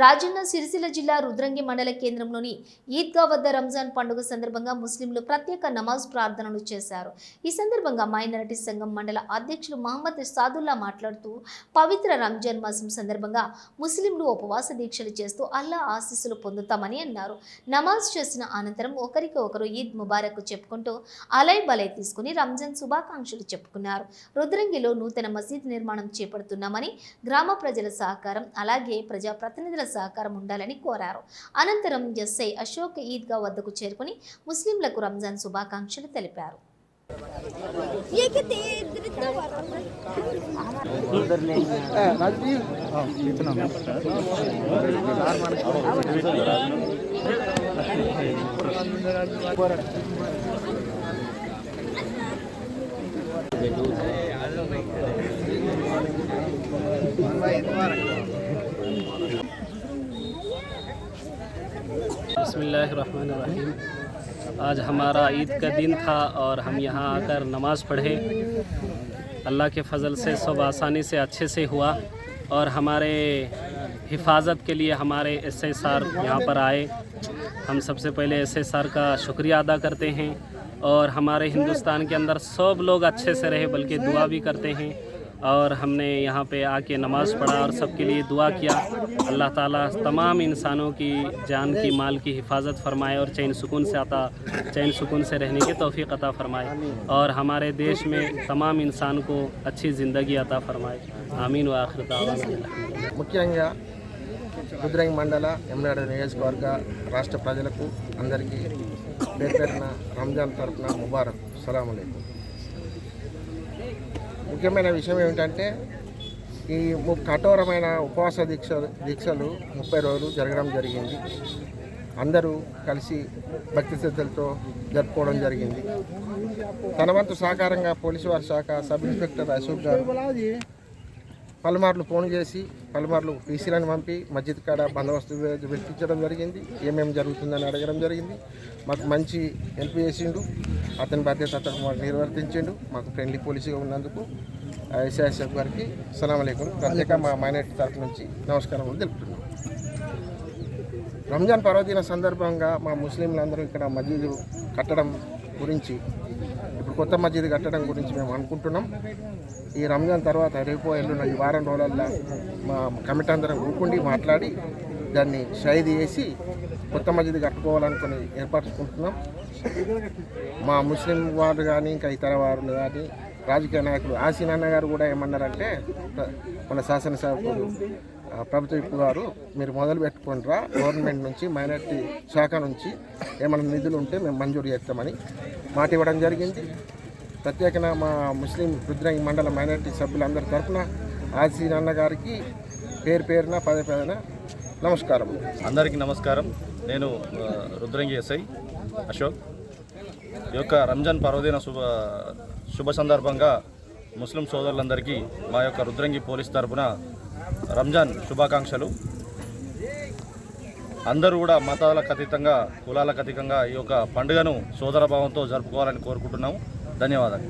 రాజన్న సిరిసిల్ల జిల్లా రుద్రంగి మండల కేంద్రంలోని ఈద్గా వద్ద రంజాన్ పండుగ సందర్భంగా ముస్లింలు ప్రత్యేక నమాజ్ ప్రార్థనలు చేశారు. ఈ సందర్భంగా మైనారిటీ సంఘం మండల అధ్యక్షులు మహమ్మద్ సాదుల్లా మాట్లాడుతూ పవిత్ర రంజాన్ మాసం సందర్భంగా ముస్లింలు ఉపవాస దీక్షలు చేస్తూ అల్లా ఆశీస్సులు పొందుతామని అన్నారు. నమాజ్ చేసిన అనంతరం ఒకరికి ఒకరు ఈద్ ముబారక్ చెప్పుకుంటూ అలై బలై తీసుకుని రంజాన్ శుభాకాంక్షలు చెప్పుకున్నారు. రుద్రంగిలో నూతన మసీద్ నిర్మాణం చేపడుతున్నామని గ్రామ ప్రజల సహకారం అలాగే ప్రజాప్రతినిధుల సహకారం ఉండాలని కోరారు. అనంతరం ఎస్ఐ అశోక్ ఈద్గా వద్దకు చేరుకుని ముస్లింలకు రంజాన్ శుభాకాంక్షలు తెలిపారు. बसमीम आज हमारा ईद का दिन था और हम यहाँ आकर नमाज़ पढ़े। अल्लाह के फ़ज़ल से सब आसानी से अच्छे से हुआ और हमारे हिफाजत के लिए हमारे एस एस आर यहाँ पर आए। हम सबसे पहले एस एस आर का शुक्रिया अदा करते हैं और हमारे हिंदुस्तान के अंदर सब लोग अच्छे से रहे, बल्कि दुआ भी करते हैं। और हमने यहाँ पे आके नमाज़ पढ़ा और सबके लिए दुआ किया अल्लाह ताला तमाम इंसानों की जान की माल की हिफाजत फरमाए और चैन सुकून से आता चैन सुकून से रहने की तौफीक अता फरमाए और हमारे देश में तमाम इंसान को अच्छी ज़िंदगी अता फरमाए आमीन व आखिर दावाना ముఖ్యంగా రుద్రంగి మండల ఎమ్నాడ నియోజకవర్గ రాష్ట్ర ప్రజలకు అందరికీ పేరు పేరున రంజాన్ తరపున ముబారక్ సలాం అలైకుం ముఖ్యమైన విషయం ఏమిటంటే ఈ ము- కఠోరమైన ఉపవాస దీక్ష దీక్షలు ముప్పై రోజులు జరగడం జరిగింది. అందరూ కలిసి భక్తి శ్రద్ధలతో జరుపుకోవడం జరిగింది. తన వంతు సహకారంగా పోలీసు వారి శాఖ సబ్ ఇన్స్పెక్టర్ అశోక్ గారు పలుమార్లు ఫోన్ చేసి పలుమార్లు పీసీలను పంపి మస్జిద్ కాడ బందోబస్తు వెతికించడం జరిగింది. ఏమేమి జరుగుతుందని అడగడం జరిగింది. మాకు మంచి హెల్ప్ చేసిండు. అతని బాధ్యత అతను మాకు నిర్వర్తించిండు. మాకు ఫ్రెండ్లీ పోలీసుగా ఉన్నందుకు ఎస్ఐఎస్ఎఫ్ గారికి సలాం అలైకుం. ప్రత్యేక మా మైనార్టీ తరఫు నుంచి నమస్కారం తెలుపుతున్నాం. రంజాన్ పర్వదిన సందర్భంగా మా ముస్లింలందరూ ఇక్కడ మస్జిద్ కట్టడం గురించి ఇప్పుడు కొత్త మస్జిద్ కట్టడం గురించి మేము అనుకుంటున్నాం. ఈ రంజాన్ తర్వాత రేపు ఎల్లున్న ఈ వారం రోజులల్లో మా కమిటీ అందరం కూకుండి మాట్లాడి దాన్ని షైద్ చేసి కొత్త మస్జిద్ కట్టుకోవాలనుకుని ఏర్పరచుకుంటున్నాం. మా ముస్లిం వారు కానీ ఇంకా ఇతర వారు కానీ రాజకీయ నాయకులు ఆసీన్ అన్న గారు కూడా ఏమన్నారంటే మన శాసనసభ్యులు ప్రభుత్వ విప్పు గారు మీరు మొదలు పెట్టుకుంటారా గవర్నమెంట్ నుంచి మైనార్టీ శాఖ నుంచి ఏమైనా నిధులు ఉంటే మేము మంజూరు చేస్తామని మాట ఇవ్వడం జరిగింది. ప్రత్యేకంగా మా ముస్లిం రుద్రంగి మండల మైనార్టీ సభ్యులందరి తరఫున ఆసీన్ అన్న గారికి పేరు పేరున పదే పేదన నమస్కారం. అందరికీ నమస్కారం. నేను రుద్రంగి ఎస్ఐ అశోక్. ఈ యొక్క రంజాన్ పర్వదిన శుభ శుభ సందర్భంగా ముస్లిం సోదరులందరికీ మా యొక్క రుద్రంగి పోలీస్ తరఫున రంజాన్ శుభాకాంక్షలు. అందరూ కూడా మతాలకు అతీతంగా కులాలకు అతీతంగా ఈ యొక్క పండుగను సోదరభావంతో జరుపుకోవాలని కోరుకుంటున్నాము. ధన్యవాదాలు.